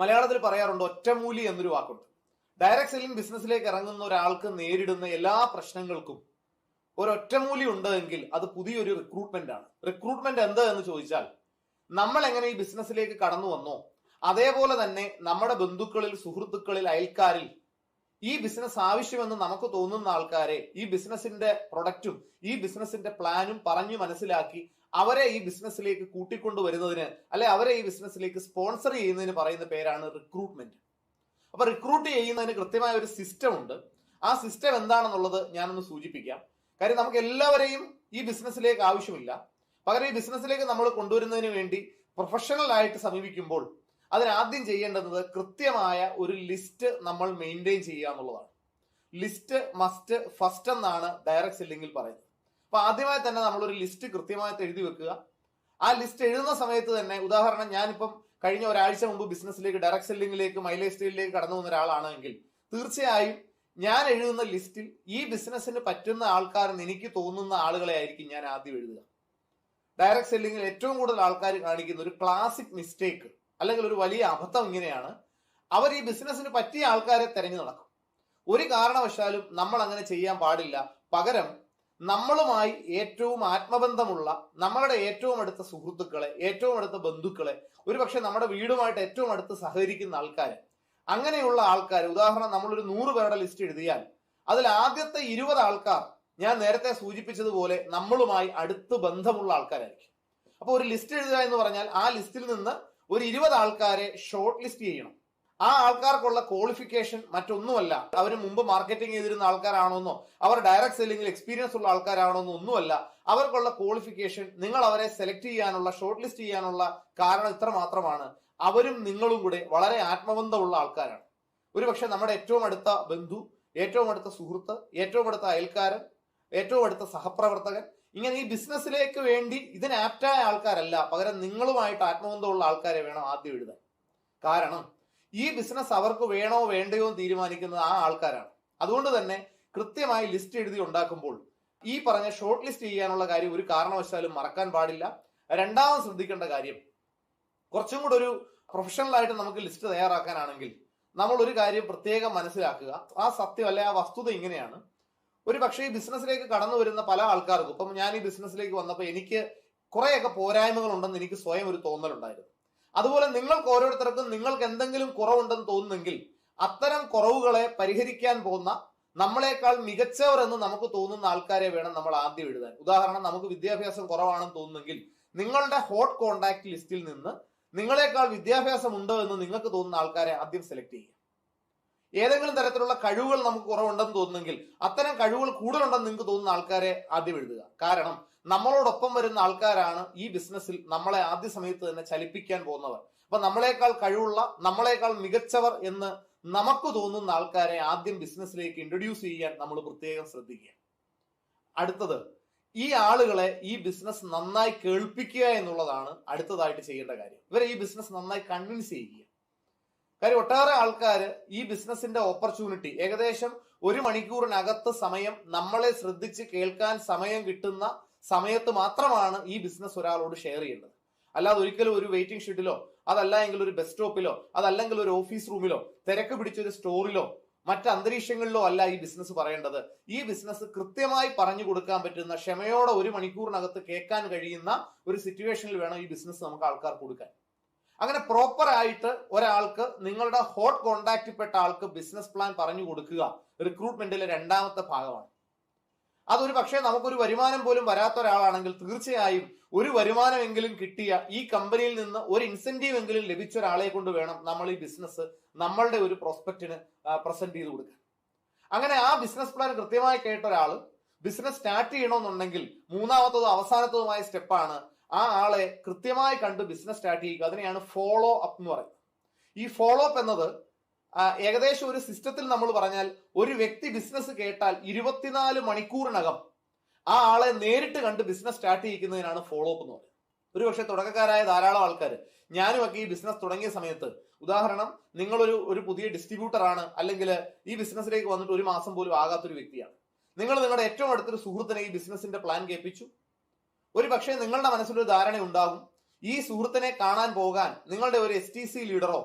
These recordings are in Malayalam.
മലയാളത്തിൽ പറയാറുണ്ട് ഒറ്റമൂലി എന്നൊരു വാക്കുണ്ട്. ഡയറക്ട് സെല്ലിംഗ് ബിസിനസ്സിലേക്ക് ഇറങ്ങുന്ന ഒരാൾക്ക് നേരിടുന്ന എല്ലാ പ്രശ്നങ്ങൾക്കും ഒരൊറ്റമൂലി ഒറ്റമൂലി ഉണ്ട് എങ്കിൽ അത് പുതിയൊരു റിക്രൂട്ട്മെന്റ് ആണ്. റിക്രൂട്ട്മെന്റ് എന്താ എന്ന് ചോദിച്ചാൽ നമ്മൾ എങ്ങനെ ഈ ബിസിനസ്സിലേക്ക് കടന്നു വന്നോ അതേപോലെ തന്നെ നമ്മുടെ ബന്ധുക്കളിൽ സുഹൃത്തുക്കളിൽ അയൽക്കാരിൽ ഈ ബിസിനസ് ആവശ്യമെന്ന് നമുക്ക് തോന്നുന്ന ആൾക്കാരെ ഈ ബിസിനസിന്റെ പ്രൊഡക്റ്റും ഈ ബിസിനസിന്റെ പ്ലാനും പറഞ്ഞു മനസ്സിലാക്കി അവരെ ഈ ബിസിനസ്സിലേക്ക് കൂട്ടിക്കൊണ്ടുവരുന്നതിന് അല്ലെ അവരെ ഈ ബിസിനസ്സിലേക്ക് സ്പോൺസർ ചെയ്യുന്നതിന് പറയുന്ന പേരാണ് റിക്രൂട്ട്മെന്റ്. അപ്പൊ റിക്രൂട്ട് ചെയ്യുന്നതിന് കൃത്യമായ ഒരു സിസ്റ്റം ഉണ്ട്. ആ സിസ്റ്റം എന്താണെന്നുള്ളത് ഞാനൊന്ന് സൂചിപ്പിക്കാം. കാര്യം നമുക്ക് എല്ലാവരെയും ഈ ബിസിനസ്സിലേക്ക് ആവശ്യമില്ല. പകരം ഈ ബിസിനസ്സിലേക്ക് നമ്മൾ കൊണ്ടുവരുന്നതിന് വേണ്ടി പ്രൊഫഷണൽ ആയിട്ട് സമീപിക്കുമ്പോൾ അതിനാദ്യം ചെയ്യേണ്ടത് കൃത്യമായ ഒരു ലിസ്റ്റ് നമ്മൾ മെയിന്റെയിൻ ചെയ്യുക എന്നുള്ളതാണ്. ലിസ്റ്റ് മസ്റ്റ് ഫസ്റ്റ് എന്നാണ് ഡയറക്ട് സെല്ലിങ്ങിൽ പറയുന്നത്. അപ്പൊ ആദ്യമായി തന്നെ നമ്മളൊരു ലിസ്റ്റ് കൃത്യമായിട്ട് എഴുതി വെക്കുക. ആ ലിസ്റ്റ് എഴുതുന്ന സമയത്ത് തന്നെ ഉദാഹരണം ഞാനിപ്പം കഴിഞ്ഞ ഒരാഴ്ച മുമ്പ് ബിസിനസ്സിലേക്ക് ഡയറക്ട് സെല്ലിംഗിലേക്ക് മൈലേജ് സ്റ്റേലിലേക്ക് കടന്നു വന്ന ഒരാളാണെങ്കിൽ തീർച്ചയായും ഞാൻ എഴുതുന്ന ലിസ്റ്റിൽ ഈ ബിസിനസ്സിന് പറ്റുന്ന ആൾക്കാരെന്ന് എനിക്ക് തോന്നുന്ന ആളുകളെ ആയിരിക്കും ഞാൻ ആദ്യം എഴുതുക. ഡയറക്ട് സെല്ലിങ്ങിൽ ഏറ്റവും കൂടുതൽ ആൾക്കാർ കാണിക്കുന്ന ഒരു ക്ലാസിക് മിസ്റ്റേക്ക് അല്ലെങ്കിൽ ഒരു വലിയ അബദ്ധം ഇങ്ങനെയാണ്. അവർ ഈ ബിസിനസ്സിന് പറ്റിയ ആൾക്കാരെ തെരഞ്ഞു നടക്കും. ഒരു കാരണവശാലും നമ്മൾ അങ്ങനെ ചെയ്യാൻ പാടില്ല. പകരം നമ്മളുമായി ഏറ്റവും ആത്മബന്ധമുള്ള നമ്മളുടെ ഏറ്റവും അടുത്ത സുഹൃത്തുക്കളെ ഏറ്റവും അടുത്ത ബന്ധുക്കളെ ഒരുപക്ഷെ നമ്മുടെ വീടുമായിട്ട് ഏറ്റവും അടുത്ത് സഹകരിക്കുന്ന ആൾക്കാർ അങ്ങനെയുള്ള ആൾക്കാർ ഉദാഹരണം നമ്മളൊരു നൂറ് പേരുടെ ലിസ്റ്റ് എഴുതിയാൽ അതിൽ ആദ്യത്തെ ഇരുപത് ആൾക്കാർ ഞാൻ നേരത്തെ സൂചിപ്പിച്ചതുപോലെ നമ്മളുമായി അടുത്ത് ബന്ധമുള്ള ആൾക്കാരായിരിക്കും. അപ്പോൾ ഒരു ലിസ്റ്റ് എഴുതുക എന്ന് പറഞ്ഞാൽ ആ ലിസ്റ്റിൽ നിന്ന് ഒരു ഇരുപത് ആൾക്കാരെ ഷോർട്ട് ലിസ്റ്റ് ചെയ്യണം. ആ ആൾക്കാർക്കുള്ള ക്വാളിഫിക്കേഷൻ മറ്റൊന്നുമല്ല. അവർ മുമ്പ് മാർക്കറ്റിംഗ് ചെയ്തിരുന്ന ആൾക്കാരാണോന്നോ അവർ ഡയറക്ട് സെല്ലിംഗിൽ എക്സ്പീരിയൻസ് ഉള്ള ആൾക്കാരാണോന്നോ ഒന്നുമല്ല. അവർക്കുള്ള ക്വാളിഫിക്കേഷൻ നിങ്ങൾ അവരെ സെലക്ട് ചെയ്യാനുള്ള ഷോർട്ട് ലിസ്റ്റ് ചെയ്യാനുള്ള കാരണം ഇത്ര മാത്രമാണ്. അവരും നിങ്ങളും കൂടെ വളരെ ആത്മബന്ധമുള്ള ആൾക്കാരാണ്. ഒരുപക്ഷെ നമ്മുടെ ഏറ്റവും അടുത്ത ബന്ധു ഏറ്റവും അടുത്ത സുഹൃത്ത് ഏറ്റവും അടുത്ത അയൽക്കാരൻ ഏറ്റവും അടുത്ത സഹപ്രവർത്തകൻ ഇങ്ങനെ ഈ ബിസിനസ്സിലേക്ക് വേണ്ടി ഇതിന് ആപ്റ്റായ ആൾക്കാരല്ല. പകരം നിങ്ങളുമായിട്ട് ആത്മബന്ധമുള്ള ആൾക്കാരെ വേണം ആദ്യം എഴുതാൻ കാരണം ഈ ബിസിനസ് അവർക്ക് വേണോ വേണ്ടയോ എന്ന് തീരുമാനിക്കുന്നത് ആ ആൾക്കാരാണ്. അതുകൊണ്ട് തന്നെ കൃത്യമായി ലിസ്റ്റ് എഴുതി ഉണ്ടാക്കുമ്പോൾ ഈ പറഞ്ഞ ഷോർട്ട് ലിസ്റ്റ് ചെയ്യാനുള്ള കാര്യം ഒരു കാരണവശാലും മറക്കാൻ പാടില്ല. രണ്ടാമത് ശ്രദ്ധിക്കേണ്ട കാര്യം കുറച്ചും കൂടെ ഒരു പ്രൊഫഷണൽ ആയിട്ട് നമുക്ക് ലിസ്റ്റ് തയ്യാറാക്കാനാണെങ്കിൽ നമ്മൾ ഒരു കാര്യം പ്രത്യേകം മനസ്സിലാക്കുക. ആ സത്യം അല്ലെ ആ വസ്തുത ഇങ്ങനെയാണ്. ഒരു പക്ഷേ ഈ ബിസിനസ്സിലേക്ക് കടന്നു വരുന്ന പല ആൾക്കാർക്കും ഇപ്പം ഞാൻ ഈ ബിസിനസ്സിലേക്ക് വന്നപ്പോൾ എനിക്ക് കുറേയൊക്കെ പോരായ്മകൾ ഉണ്ടെന്ന് എനിക്ക് സ്വയം ഒരു തോന്നലുണ്ടായിരുന്നു. അതുപോലെ നിങ്ങൾക്ക് ഓരോരുത്തർക്കും നിങ്ങൾക്ക് എന്തെങ്കിലും കുറവുണ്ടെന്ന് തോന്നുന്നെങ്കിൽ അത്തരം കുറവുകളെ പരിഹരിക്കാൻ പോകുന്ന നമ്മളെക്കാൾ മികച്ചവർ എന്ന് നമുക്ക് തോന്നുന്ന ആൾക്കാരെ വേണം നമ്മൾ ആദ്യം എഴുതാൻ. ഉദാഹരണം നമുക്ക് വിദ്യാഭ്യാസം കുറവാണെന്ന് തോന്നുന്നെങ്കിൽ നിങ്ങളുടെ ഹോട്ട് കോണ്ടാക്ട് ലിസ്റ്റിൽ നിന്ന് നിങ്ങളെക്കാൾ വിദ്യാഭ്യാസം ഉണ്ടോ എന്ന് നിങ്ങൾക്ക് തോന്നുന്ന ആൾക്കാരെ ആദ്യം സെലക്ട് ചെയ്യുക. ഏതെങ്കിലും തരത്തിലുള്ള കഴിവുകൾ നമുക്ക് കുറവുണ്ടെന്ന് തോന്നുന്നെങ്കിൽ അത്തരം കഴിവുകൾ കൂടുതലുണ്ടെന്ന് നിങ്ങൾക്ക് തോന്നുന്ന ആൾക്കാരെ ആദ്യം എഴുതുക. കാരണം നമ്മളോടൊപ്പം വരുന്ന ആൾക്കാരാണ് ഈ ബിസിനസ്സിൽ നമ്മളെ ആദ്യ സമയത്ത് തന്നെ ചലിപ്പിക്കാൻ പോകുന്നവർ. അപ്പൊ നമ്മളെക്കാൾ കഴിവുള്ള നമ്മളെക്കാൾ മികച്ചവർ എന്ന് നമുക്ക് തോന്നുന്ന ആൾക്കാരെ ആദ്യം ബിസിനസ്സിലേക്ക് ഇൻട്രൊഡ്യൂസ് ചെയ്യാൻ നമ്മൾ പ്രത്യേകം ശ്രദ്ധിക്കുക. അടുത്തത് ഈ ആളുകളെ ഈ ബിസിനസ് നന്നായി കേൾപ്പിക്കുക എന്നുള്ളതാണ് അടുത്തതായിട്ട് ചെയ്യേണ്ട കാര്യം. ഇവരെ ഈ ബിസിനസ് നന്നായി കൺവിൻസ് ചെയ്യുക. കാര്യം ഒട്ടേറെ ആൾക്കാർ ഈ ബിസിനസിന്റെ ഓപ്പർച്യൂണിറ്റി ഏകദേശം ഒരു മണിക്കൂറിനകത്ത് സമയം നമ്മളെ ശ്രദ്ധിച്ച് കേൾക്കാൻ സമയം കിട്ടുന്ന സമയത്ത് മാത്രമാണ് ഈ ബിസിനസ് ഒരാളോട് ഷെയർ ചെയ്യുന്നത്. അല്ലാതെ ഒരിക്കലും ഒരു വെയിറ്റിംഗ് ഷെഡിലോ അതല്ല എങ്കിൽ ഒരു ബസ് സ്റ്റോപ്പിലോ അതല്ലെങ്കിൽ ഒരു ഓഫീസ് റൂമിലോ തിരക്ക് പിടിച്ചൊരു സ്റ്റോറിലോ മറ്റ് അന്തരീക്ഷങ്ങളിലോ അല്ല ഈ ബിസിനസ് പറയേണ്ടത്. ഈ ബിസിനസ് കൃത്യമായി പറഞ്ഞു കൊടുക്കാൻ പറ്റുന്ന ക്ഷമയോടെ ഒരു മണിക്കൂറിനകത്ത് കേൾക്കാൻ കഴിയുന്ന ഒരു സിറ്റുവേഷനിൽ വേണം ഈ ബിസിനസ് നമുക്ക് ആൾക്കാർ കൊടുക്കാൻ. അങ്ങനെ പ്രോപ്പർ ആയിട്ട് ഒരാൾക്ക് നിങ്ങളുടെ ഹോട്ട് കോണ്ടാക്റ്റിൽ പെട്ട ആൾക്ക് ബിസിനസ് പ്ലാൻ പറഞ്ഞു കൊടുക്കുക. റിക്രൂട്ട്മെന്റിലെ രണ്ടാമത്തെ ഭാഗമാണ്. അതൊരു പക്ഷേ നമുക്കൊരു വരുമാനം പോലും വരാത്ത ഒരാളാണെങ്കിൽ തീർച്ചയായും ഒരു വരുമാനമെങ്കിലും കിട്ടിയ ഈ കമ്പനിയിൽ നിന്ന് ഒരു ഇൻസെന്റീവ് എങ്കിലും ലഭിച്ച ഒരാളെ കൊണ്ട് വേണം നമ്മൾ ഈ ബിസിനസ് നമ്മളുടെ ഒരു പ്രോസ്പെക്റ്റിന് പ്രസന്റ് ചെയ്ത് കൊടുക്കാൻ. അങ്ങനെ ആ ബിസിനസ് പ്ലാൻ കൃത്യമായി കേട്ട ഒരാൾ ബിസിനസ് സ്റ്റാർട്ട് ചെയ്യണമെന്നുണ്ടെങ്കിൽ മൂന്നാമത്തതും അവസാനത്തതുമായ സ്റ്റെപ്പാണ് ആ ആളെ കൃത്യമായി കണ്ട് ബിസിനസ് സ്റ്റാർട്ട് ചെയ്യുക. അതിനെയാണ് ഫോളോ അപ്പ് എന്ന് പറയുന്നത്. ഈ ഫോളോ അപ്പ് എന്നത് ഏകദേശം ഒരു സിസ്റ്റത്തിൽ നമ്മൾ പറഞ്ഞാൽ ഒരു വ്യക്തി ബിസിനസ് കേട്ടാൽ ഇരുപത്തിനാല് മണിക്കൂറിനകം ആ ആളെ നേരിട്ട് കണ്ട് ബിസിനസ് സ്റ്റാർട്ട് ചെയ്യിക്കുന്നതിനാണ് ഫോളോ അപ്പ് എന്ന് പറയുന്നത്. ഒരു പക്ഷേ തുടക്കക്കാരായ ധാരാളം ആൾക്കാർ ഞാനുമൊക്കെ ഈ ബിസിനസ് തുടങ്ങിയ സമയത്ത് ഉദാഹരണം നിങ്ങളൊരു ഒരു പുതിയ ഡിസ്ട്രിബ്യൂട്ടർ ആണ് അല്ലെങ്കിൽ ഈ ബിസിനസ്സിലേക്ക് വന്നിട്ട് ഒരു മാസം പോലും ആകാത്തൊരു വ്യക്തിയാണ്. നിങ്ങൾ നിങ്ങളുടെ ഏറ്റവും അടുത്തൊരു സുഹൃത്തിനെ ഈ ബിസിനസിന്റെ പ്ലാൻ കേൾപ്പിച്ചു. ഒരു പക്ഷേ നിങ്ങളുടെ മനസ്സിലൊരു ധാരണ ഉണ്ടാകും ഈ സുഹൃത്തിനെ കാണാൻ പോകാൻ നിങ്ങളുടെ ഒരു എസ് ടി സി ലീഡറോ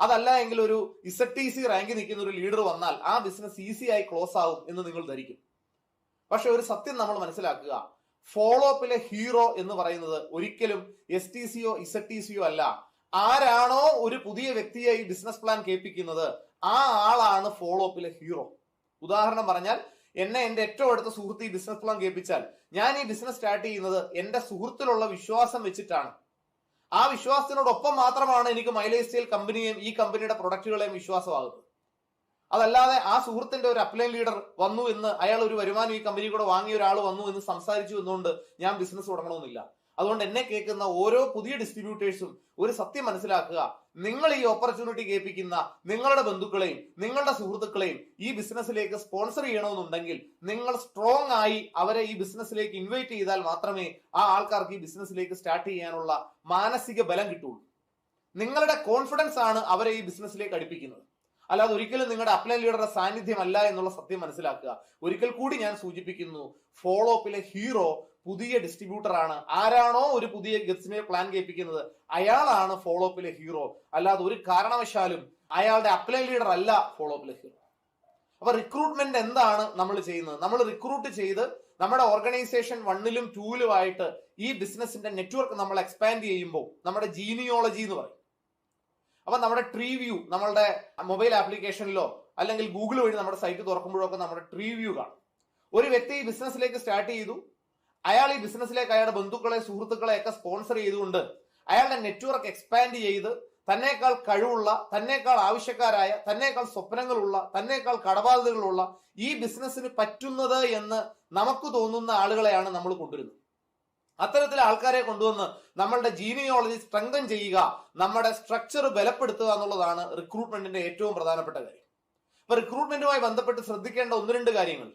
അതല്ല എങ്കിൽ ഒരു ഇസഡ് ടി സി റാങ്കിൽ നിൽക്കുന്ന ഒരു ലീഡർ വന്നാൽ ആ ബിസിനസ് ഈസി ആയി ക്ലോസ് ആവും എന്ന് നിങ്ങൾ ധരിക്കും. പക്ഷെ ഒരു സത്യം നമ്മൾ മനസ്സിലാക്കുക. ഫോളോ അപ്പിലെ ഹീറോ എന്ന് പറയുന്നത് ഒരിക്കലും എസ് ടി സിയോ ഇസഡ് ടി സിയോ അല്ല. ആരാണോ ഒരു പുതിയ വ്യക്തിയെ ഈ ബിസിനസ് പ്ലാൻ കേൾപ്പിക്കുന്നത് ആ ആളാണ് ഫോളോ അപ്പിലെ ഹീറോ ഉദാഹരണം പറഞ്ഞാൽ എന്നെ എന്റെ ഏറ്റവും അടുത്ത സുഹൃത്ത് ഈ ബിസിനസ് പ്ലാൻ കേൾപ്പിച്ചാൽ. ഞാൻ ഈ ബിസിനസ് സ്റ്റാർട്ട് ചെയ്യുന്നത് എന്റെ സുഹൃത്തിലുള്ള വിശ്വാസം വെച്ചിട്ടാണ്. ആ വിശ്വാസത്തിനോടൊപ്പം മാത്രമാണ് എനിക്ക് മൈലേജ് സ്റ്റൈൽ കമ്പനിയെയും ഈ കമ്പനിയുടെ പ്രൊഡക്റ്റുകളെയും വിശ്വാസമാകുന്നത്. അതല്ലാതെ ആ സുഹൃത്തിന്റെ ഒരു അപ്ലൈൻ ലീഡർ വന്നു എന്ന് അയാൾ ഒരു വരുമാനം ഈ കമ്പനി കൂടെ വാങ്ങിയ ഒരാൾ വന്നു എന്ന് സംസാരിച്ചു എന്നുകൊണ്ട് ഞാൻ ബിസിനസ് തുടങ്ങണമെന്നില്ല. അതുകൊണ്ട് എന്നെ കേൾക്കുന്ന ഓരോ പുതിയ ഡിസ്ട്രിബ്യൂട്ടേഴ്സും ഒരു സത്യം മനസ്സിലാക്കുക. നിങ്ങൾ ഈ ഓപ്പർച്യൂണിറ്റി കേൾപ്പിക്കുന്ന നിങ്ങളുടെ ബന്ധുക്കളെയും നിങ്ങളുടെ സുഹൃത്തുക്കളെയും ഈ ബിസിനസ്സിലേക്ക് സ്പോൺസർ ചെയ്യണമെന്നുണ്ടെങ്കിൽ നിങ്ങൾ സ്ട്രോങ് ആയി അവരെ ഈ ബിസിനസ്സിലേക്ക് ഇൻവൈറ്റ് ചെയ്താൽ മാത്രമേ ആ ആൾക്കാർക്ക് ഈ ബിസിനസ്സിലേക്ക് സ്റ്റാർട്ട് ചെയ്യാനുള്ള മാനസിക ബലം കിട്ടുള്ളൂ. നിങ്ങളുടെ കോൺഫിഡൻസ് ആണ് അവരെ ഈ ബിസിനസ്സിലേക്ക് അടുപ്പിക്കുന്നത്. അല്ലാതെ ഒരിക്കലും നിങ്ങളുടെ അപ്ലൈ ലീഡറുടെ സാന്നിധ്യമല്ല എന്നുള്ള സത്യം മനസ്സിലാക്കുക. ഒരിക്കൽ കൂടി ഞാൻ സൂചിപ്പിക്കുന്നു ഫോളോ അപ്പിലെ ഹീറോ പുതിയ ഡിസ്ട്രിബ്യൂട്ടർ ആണ് ആരാണോ ഒരു പുതിയ ഗസ്റ്റിനെ പ്ലാൻ കേൾപ്പിക്കുന്നത്? അയാളാണ് ഫോളോ അപ്പിലെ ഹീറോ. അല്ലാതെ ഒരു കാരണവശാലും അയാളുടെ അപ്ലൈ ലീഡർ അല്ല ഫോളോ അപ്പിലെ ഹീറോ. അപ്പൊ റിക്രൂട്ട്മെന്റ് എന്താണ് നമ്മൾ ചെയ്യുന്നത്? നമ്മൾ റിക്രൂട്ട് ചെയ്ത് നമ്മുടെ ഓർഗനൈസേഷൻ വണ്ണിലും ആയിട്ട് ഈ ബിസിനസിന്റെ നെറ്റ്വർക്ക് നമ്മൾ എക്സ്പാൻഡ് ചെയ്യുമ്പോൾ നമ്മുടെ ജീനിയോളജി എന്ന് പറയും. അപ്പൊ നമ്മുടെ ട്രീ വ്യൂ നമ്മളുടെ മൊബൈൽ ആപ്ലിക്കേഷനിലോ അല്ലെങ്കിൽ ഗൂഗിൾ വഴി നമ്മുടെ സൈറ്റ് തുറക്കുമ്പോഴൊക്കെ നമ്മുടെ ട്രീ വ്യൂ കാണും. ഒരു വ്യക്തി ഈ ബിസിനസ്സിലേക്ക് സ്റ്റാർട്ട് ചെയ്തു. അയാൾ ഈ ബിസിനസ്സിലേക്ക് അയാളുടെ ബന്ധുക്കളെ സുഹൃത്തുക്കളെ ഒക്കെ സ്പോൺസർ ചെയ്തുകൊണ്ട് അയാളുടെ നെറ്റ്വർക്ക് എക്സ്പാൻഡ് ചെയ്ത് തന്നേക്കാൾ കഴിവുള്ള തന്നേക്കാൾ ആവശ്യക്കാരായ തന്നേക്കാൾ സ്വപ്നങ്ങളുള്ള തന്നേക്കാൾ കടബാധ്യതകളുള്ള ഈ ബിസിനസ്സിന് പറ്റുന്നത് എന്ന് നമുക്ക് തോന്നുന്ന ആളുകളെയാണ് നമ്മൾ കൊണ്ടുവരുന്നത്. അത്തരത്തിലെ ആൾക്കാരെ കൊണ്ടുവന്ന് നമ്മളുടെ ജീനിയോളജി സ്ട്രെങ്തൻ ചെയ്യുക നമ്മുടെ സ്ട്രക്ചർ ബലപ്പെടുത്തുക എന്നുള്ളതാണ് റിക്രൂട്ട്മെന്റിന്റെ ഏറ്റവും പ്രധാനപ്പെട്ട കാര്യം. അപ്പൊ റിക്രൂട്ട്മെന്റുമായി ബന്ധപ്പെട്ട് ശ്രദ്ധിക്കേണ്ട ഒന്ന് രണ്ട് കാര്യങ്ങൾ.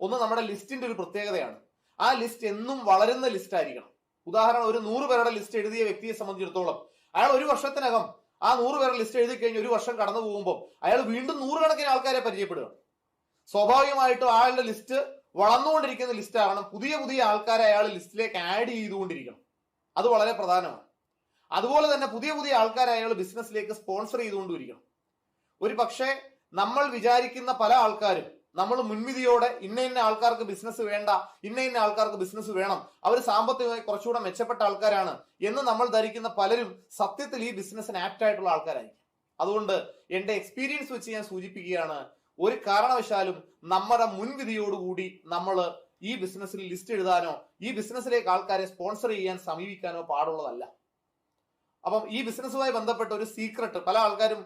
ഒന്ന് നമ്മുടെ ലിസ്റ്റിന്റെ ഒരു പ്രത്യേകതയാണ്. ആ ലിസ്റ്റ് എന്നും വളരുന്ന ലിസ്റ്റ് ആയിരിക്കണം. ഉദാഹരണം ഒരു നൂറ് പേരുടെ ലിസ്റ്റ് എഴുതിയ വ്യക്തിയെ സംബന്ധിച്ചിടത്തോളം അയാൾ ഒരു വർഷത്തിനകം ആ നൂറ് പേരുടെ ലിസ്റ്റ് എഴുതി കഴിഞ്ഞ് ഒരു വർഷം കടന്നു പോകുമ്പോൾ അയാൾ വീണ്ടും നൂറുകണക്കിന് ആൾക്കാരെ പരിചയപ്പെടുക സ്വാഭാവികമായിട്ടും ആളുടെ ലിസ്റ്റ് വളർന്നുകൊണ്ടിരിക്കുന്ന ലിസ്റ്റ് ആവണം പുതിയ പുതിയ ആൾക്കാരെ അയാൾ ലിസ്റ്റിലേക്ക് ആഡ് ചെയ്തുകൊണ്ടിരിക്കണം. അത് വളരെ പ്രധാനമാണ്. അതുപോലെ തന്നെ പുതിയ പുതിയ ആൾക്കാരെ അയാൾ ബിസിനസ്സിലേക്ക് സ്പോൺസർ ചെയ്തുകൊണ്ടിരിക്കണം. ഒരു പക്ഷേ നമ്മൾ വിചാരിക്കുന്ന പല ആൾക്കാരും നമ്മൾ മുൻവിധിയോടെ ഇന്ന ഇന്ന ആൾക്കാർക്ക് ബിസിനസ് വേണ്ട ഇന്ന ഇന്ന ആൾക്കാർക്ക് ബിസിനസ് വേണം അവർ സാമ്പത്തികമായി കുറച്ചുകൂടെ മെച്ചപ്പെട്ട ആൾക്കാരാണ് എന്ന് നമ്മൾ ധരിക്കുന്ന പലരും സത്യത്തിൽ ഈ ബിസിനസ്സിന് ആപ്റ്റ് ആയിട്ടുള്ള ആൾക്കാരായിരിക്കും. അതുകൊണ്ട് എന്റെ എക്സ്പീരിയൻസ് വെച്ച് ഞാൻ സൂചിപ്പിക്കുകയാണ് ഒരു കാരണവശാലും നമ്മുടെ മുൻവിധിയോടുകൂടി നമ്മൾ ഈ ബിസിനസ്സിൽ ലിസ്റ്റ് എഴുതാനോ ഈ ബിസിനസ്സിലേക്ക് ആൾക്കാരെ സ്പോൺസർ ചെയ്യാൻ സമീപിക്കാനോ പാടുള്ളതല്ല. അപ്പം ഈ ബിസിനസ്സുമായി ബന്ധപ്പെട്ട ഒരു സീക്രട്ട് പല ആൾക്കാരും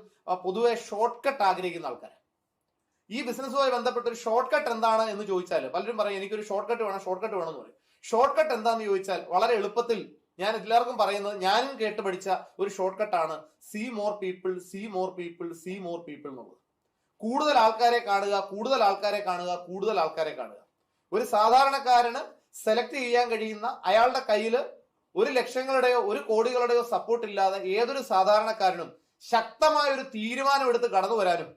പൊതുവെ ഷോർട്ട് കട്ട് ആഗ്രഹിക്കുന്ന ആൾക്കാർ ഈ ബിസിനസ്സുമായി ബന്ധപ്പെട്ട ഒരു ഷോർട്ട് കട്ട് എന്താണ് എന്ന് ചോദിച്ചാൽ പലരും പറയും എനിക്കൊരു ഷോർട്ട് കട്ട് വേണം ഷോർട്ട് കട്ട് വേണം എന്ന് പറയും. ഷോർട്ട് കട്ട് എന്താന്ന് ചോദിച്ചാൽ വളരെ എളുപ്പത്തിൽ ഞാൻ എല്ലാവർക്കും പറയുന്നത് ഞാനും കേട്ട് പഠിച്ച ഒരു short കട്ടാണ് see more people see more people see more people എന്നുള്ളത്. കൂടുതൽ ആൾക്കാരെ കാണുക കൂടുതൽ ആൾക്കാരെ കാണുക കൂടുതൽ ആൾക്കാരെ കാണുക. ഒരു സാധാരണക്കാരന് സെലക്ട് ചെയ്യാൻ കഴിയുന്ന അയാളുടെ കയ്യിൽ ഒരു ലക്ഷങ്ങളുടെയോ ഒരു കോടികളുടെയോ സപ്പോർട്ട് ഇല്ലാതെ ഏതൊരു സാധാരണക്കാരനും ശക്തമായ ഒരു തീരുമാനം എടുത്ത് കടന്നു വരാനും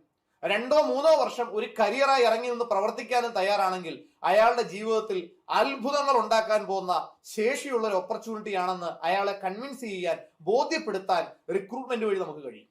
രണ്ടോ മൂന്നോ വർഷം ഒരു കരിയറായി ഇറങ്ങി നിന്ന് പ്രവർത്തിക്കാനും തയ്യാറാണെങ്കിൽ അയാളുടെ ജീവിതത്തിൽ അത്ഭുതങ്ങൾ ഉണ്ടാക്കാൻ പോകുന്ന ശേഷിയുള്ള ഒരു ഓപ്പർച്യൂണിറ്റി ആണെന്ന് അയാളെ കൺവിൻസ് ചെയ്യാൻ ബോധ്യപ്പെടുത്താൻ റിക്രൂട്ട്മെന്റ് വഴി നമുക്ക് കഴിയും.